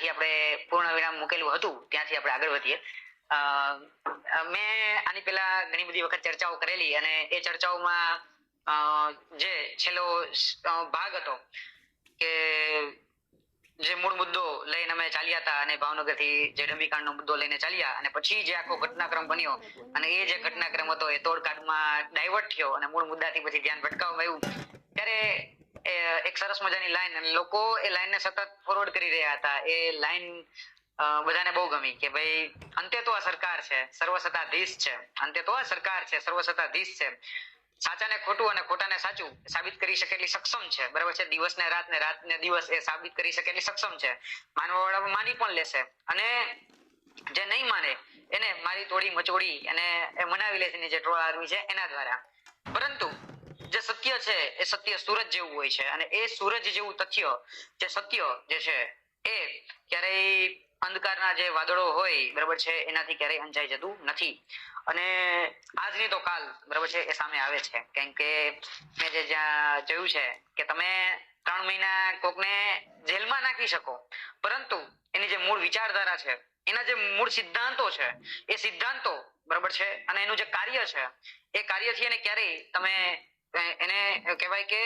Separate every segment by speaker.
Speaker 1: જ્યાંથી આપણે પૂર્ણ વિરામ મૂકેલું હતું, ત્યાંથી આપણે આગળ વધીએ. મેં આની પહેલા ઘણી બધી વખત ચર્ચાઓ કરેલી અને એ ચર્ચાઓમાં જે છેલ્લો ભાગ હતો કે જે મૂળ મુદ્દો લઈને અમે ચાલ્યા હતા અને ભાવનગરથી જે ડમીકાંડનો મુદ્દો લઈને ચાલ્યા અને પછી જે આખો ઘટનાક્રમ બન્યો અને એ જે ઘટનાક્રમ હતો એ તોડકાટમાં ડાયવર્ટ થયો અને મૂળ મુદ્દાથી પછી ધ્યાન ભટકાવવામાં આવ્યું. ત્યારે એક સરસ મજાની લાઈન અને લોકો એ લાઈનને સતત ફોરવર્ડ કરી રહ્યા હતા. એ લાઈન બધાને બહુ ગમી કે ભાઈ, અંતે તો આ સરકાર છે, સર્વસત્તાધીશ છે. અંતે તો આ સરકાર છે, સર્વસત્તાધીશ છે. સાચાને ખોટું અને ખોટાને સાચું સાબિત કરી શકે એટલી સક્ષમ છે. બરાબર છે? દિવસ ને રાત ને રાત ને દિવસ એ સાબિત કરી શકે એટલી સક્ષમ છે. માનવા વાળા માની પણ લેશે. અને જે નહીં માને, એને મારી તોડી મચોડી અને મનાવી લેશે જે ટ્રોલ આર્મી છે એના દ્વારા. પરંતુ જે સત્ય છે, એ સત્ય સૂરજ જેવું હોય છે. અને એ સૂરજ જેવું તથ્ય, જે સત્ય જે છે, એ ક્યારેય અંધકારના જે વાદળો હોય, બરાબર છે, એનાથી ક્યારેય અંજાઈ જતું નથી. અને આજની તો કાલ, બરાબર છે, એ સામે આવે છે. કેમ કે મેં જે જ્યાં જોયું છે કે તમે ત્રણ મહિના કોકને જેલમાં નાખી શકો. પરંતુ એની જે મૂળ વિચારધારા છે, એના જે મૂળ સિદ્ધાંતો છે, એ સિદ્ધાંતો, બરાબર છે, અને એનું જે કાર્ય છે, એ કાર્યથી એને ક્યારેય તમે એને કહેવાય કે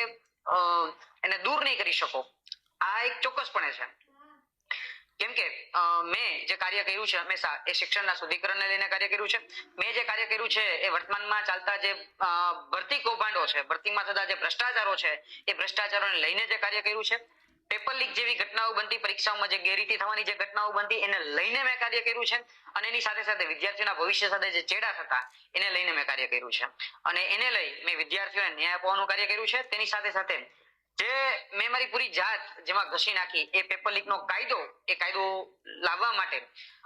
Speaker 1: એને દૂર નહીં કરી શકો. આ એક ચોક્કસપણે છે. કેમ કે મેં જે કાર્ય કર્યું છે હંમેશા એ શિક્ષણના શુદ્ધિકરણને લઈને કાર્ય કર્યું છે. મેં જે કાર્ય કર્યું છે, એ વર્તમાનમાં ચાલતા જે ભરતી કૌભાંડો છે, ભરતીમાં થતા જે ભ્રષ્ટાચારો છે, એ ભ્રષ્ટાચારોને લઈને જે કાર્ય કર્યું છે. પેપર લીક જેવી ઘટનાઓ બનતી, પરીક્ષાઓમાં જે ગેરરીતિ થવાની જે ઘટનાઓ બનતી, એને લઈને મેં કાર્ય કર્યું છે. અને એની સાથે સાથે વિદ્યાર્થીઓના ભવિષ્ય સાથે જે ચેડા થતા, એને લઈને મેં કાર્ય કર્યું છે. અને એને લઈ મેં વિદ્યાર્થીઓને ન્યાય અપાવવાનું કાર્ય કર્યું છે. તેની સાથે સાથે જે મેં મારી પૂરી જાત જેમાં ઘસી નાખી, એ પેપર લીક નો કાયદો, એ કાયદો લાવવા માટે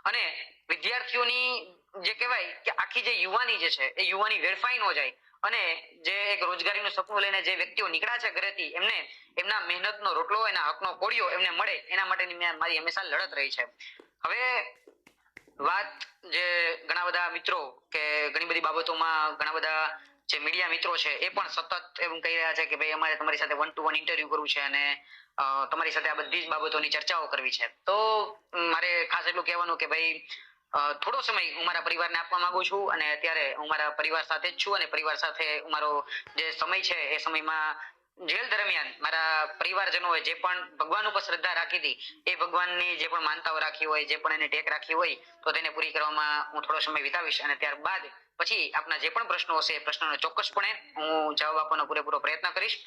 Speaker 1: અને વિદ્યાર્થીઓની જે કહેવાય કે આખી જે યુવાની જે છે, એ યુવાની વેરફાઈ ન જાય અને જે એક રોજગારીનું સપનું લઈને જે વ્યક્તિઓ નીકળ્યા છે ઘરેથી, એમને એમના મહેનતનો રોટલો, એના હકનો કોળિયો એમને મળે, એના માટેની મારી હંમેશા લડત રહી છે. હવે વાત જે ઘણા બધા મિત્રો કે ઘણી બધી બાબતોમાં ઘણા બધા જે મીડિયા મિત્રો છે, એ પણ સતત એવું કહી રહ્યા છે કે ભાઈ અમારે તમારી સાથે વન ટુ વન ઇન્ટરવ્યુ કરવું છે અને તમારી સાથે આ બધી જ બાબતોની ચર્ચાઓ કરવી છે. તો, મારે ખાસ એટલું કહેવાનું કે ભાઈ થોડો સમય હું મારા પરિવારને આપવા માંગુ છું અને અત્યારે હું મારા પરિવાર સાથે જ છું અને પરિવાર સાથે મારો જે સમય છે એ સમયમાં જેલ દરમિયાન મારા પરિવારજનોએ જે પણ ભગવાન ઉપર શ્રદ્ધા રાખી હતી, એ ભગવાનની જે પણ માનતાઓ રાખી હોય, જે પણ એને ટેક રાખી હોય, તો તેને પૂરી કરવામાં હું થોડો સમય વિતાવીશ અને ત્યારબાદ પછી આપના જે પણ પ્રશ્નો હશે એ પ્રશ્નોનો ચોક્કસપણે હું જવાબ આપવાનો પૂરેપૂરો પ્રયત્ન કરીશ.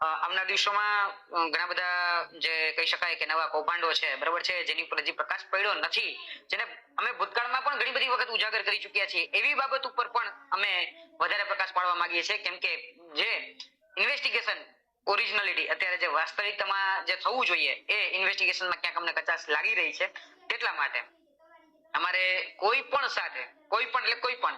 Speaker 1: આવનાર દિવસોમાં ઘણા બધા જે કહી શકાય કે નવા કૌભાંડો છે, બરાબર છે, જેની ઉપર હજી પ્રકાશ પડ્યો નથી, જેને અમે ભૂતકાળમાં પણ ઘણી બધી વખત ઉજાગર કરી ચૂક્યા છીએ. એવી બાબત ઉપર પણ અમે વધારે પ્રકાશ પાડવા માંગીએ છીએ, કેમ કે જે ઇન્વેસ્ટિગેશન ઓરિજિનાલિટી અત્યારે જે વાસ્તવિકતામાં જે થવું જોઈએ, એ ઇન્વેસ્ટિગેશનમાં ક્યાંક અમને કચાશ લાગી રહી છે તેટલા માટે અમારે કોઈ પણ સાથે, કોઈ પણ, એટલે કોઈ પણ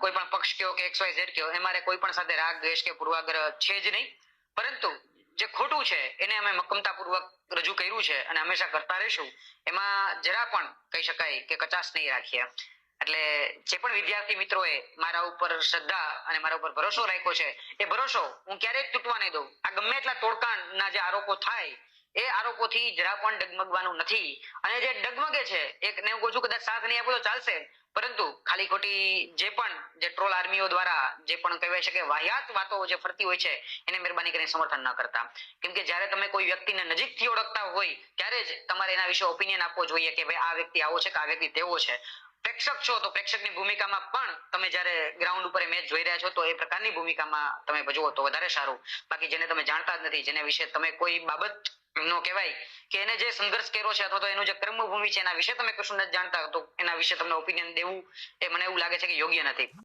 Speaker 1: કોઈ પણ પક્ષ કયો કે એક્સ વાય ઝેડ કયો અમારે કોઈ પણ સાથે રાગ, દ્વેષ કે પૂર્વાગ્રહ છે જ નહીં. પરંતુ જે ખોટું છે, એને અમે મક્કમતાપૂર્વક રજૂ કર્યું છે અને હંમેશા કરતા રહીશું, એમાં જરા પણ કહી શકાય કે કચાશ નહીં રાખીએ. એટલે જે પણ વિદ્યાર્થી મિત્રોએ મારા ઉપર શ્રદ્ધા અને મારા ઉપર ભરોસો રાખ્યો છે, એ ભરોસો હું ક્યારેય તૂટવા નહીં દઉં. આ ગમે એટલા તોડકાણના જે આરોપો થાય એ આરોપોથી જરા પણ ડગમગવાનું નથી. અને જે ડગમગે છે, એક ને કહું કદાચ સાથ નહીં આપો તો ચાલશે. પરંતુ ખાલી ખોટી જે પણ જે ટ્રોલ આર્મીઓ દ્વારા જે પણ કહેવાય છે વાહિયાત વાતો જે ફરતી હોય છે, એને મહેરબાની કરીને સમર્થન ન કરતા. કેમ કે જ્યારે તમે કોઈ વ્યક્તિને નજીકથી ઓળખતા હોય, ત્યારે જ તમારે એના વિશે ઓપિનિયન આપવો જોઈએ કે ભાઈ આ વ્યક્તિ આવો છે કે આ વ્યક્તિ તેવો છે. પ્રેક્ષક છો તો પ્રેક્ષકની ભૂમિકામાં પણ તમે જ્યારે ગ્રાઉન્ડ ઉપર મેચ જોઈ રહ્યા છો તો એ પ્રકારની ભૂમિકામાં તમે ભજવો તો વધારે સારું. બાકી જેને તમે જાણતા જ નથી, જેને વિશે તમે કોઈ બાબત નો કહેવાય કે એને જે સંઘર્ષ કર્યો છે અથવા તો એનું જે કર્મભૂમિ છે એના વિશે તમે કશું નથી જાણતા તો એના વિશે તમને ઓપિનિયન દેવું એ મને એવું લાગે છે કે યોગ્ય નથી.